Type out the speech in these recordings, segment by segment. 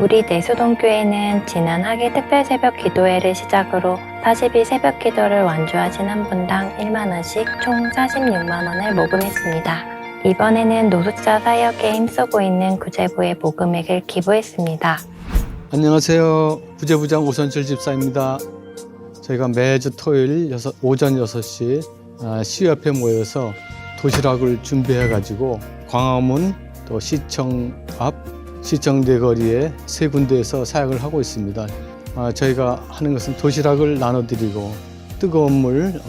우리 내수동교회는 지난 하계 특별 새벽 기도회를 시작으로 40일 새벽 기도를 완주하신 한 분당 1만원씩 총 46만원을 모금했습니다. 이번에는 노숙자 사역에 힘쓰고 있는 구제부의 모금액을 기부했습니다. 안녕하세요. 부재부장 오선철 집사입니다. 저희가 매주 토요일 오전 6시 아, 시위 앞에 모여서 도시락을 준비해 가지고 광화문 또 시청 앞 시청 대 거리에 세 군데에서 사역을 하고 있습니다. 아, 저희가 하는 것은 도시락을 나눠드리고 뜨거운 물을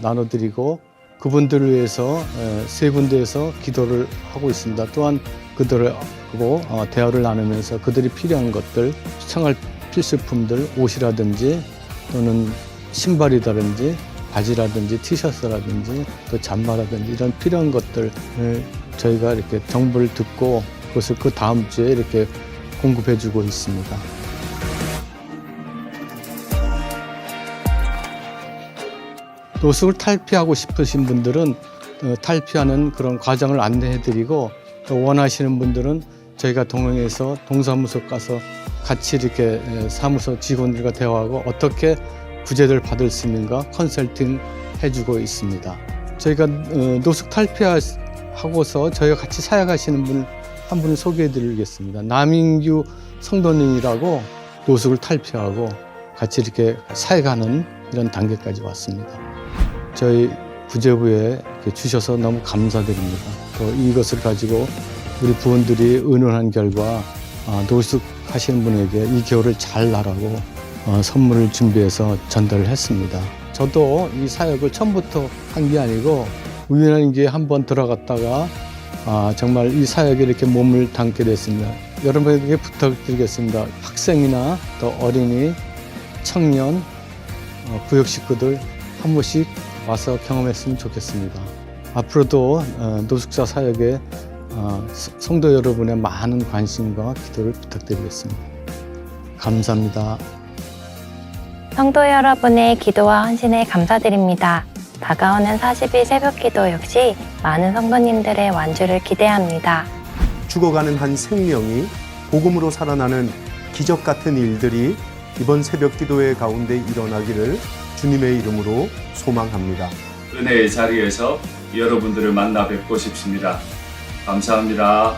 나눠드리고 그분들을 위해서 에, 세 군데에서 기도를 하고 있습니다. 또한 그들하고 어, 대화를 나누면서 그들이 필요한 것들, 생활 필수품들, 옷이라든지 또는 신발이라든지 바지라든지 티셔츠라든지 또 잠바라든지 이런 필요한 것들을 저희가 이렇게 정보를 듣고 그것을 그 다음 주에 이렇게 공급해 주고 있습니다. 노숙을 탈피하고 싶으신 분들은 어, 탈피하는 그런 과정을 안내해 드리고 또 원하시는 분들은 저희가 동행해서 동사무소 가서 같이 이렇게 에, 사무소 직원들과 대화하고 어떻게 구제를 받을 수 있는가 컨설팅 해주고 있습니다. 저희가 어, 노숙 탈피하고서 저희가 같이 사역하시는 분 한 분을 소개해 드리겠습니다. 남인규 성도님이라고 노숙을 탈피하고 같이 이렇게 사역하는 이런 단계까지 왔습니다. 저희 구제부에 이렇게 주셔서 너무 감사드립니다. 또 이것을 가지고 우리 부원들이 의논한 결과 아, 노숙하시는 분에게 이 겨울을 잘 나라고 어, 선물을 준비해서 전달을 했습니다. 저도 이 사역을 처음부터 한 게 아니고 우연한 게 한번 들어갔다가 아, 정말 이 사역에 이렇게 몸을 담게 됐습니다. 여러분에게 부탁드리겠습니다. 학생이나 또 어린이, 청년, 어, 구역 식구들 한 번씩 와서 경험했으면 좋겠습니다. 앞으로도 어, 노숙자 사역에 어, 스- 성도 여러분의 많은 관심과 기도를 부탁드리겠습니다. 감사합니다. 성도 여러분의 기도와 헌신에 감사드립니다. 다가오는 40일 새벽 기도 역시 많은 성도님들의 완주를 기대합니다. 죽어가는 한 생명이 복음으로 살아나는 기적 같은 일들이 이번 새벽 기도회 가운데 일어나기를 주님의 이름으로 소망합니다. 은혜의 자리에서 여러분들을 만나 뵙고 싶습니다. 감사합니다.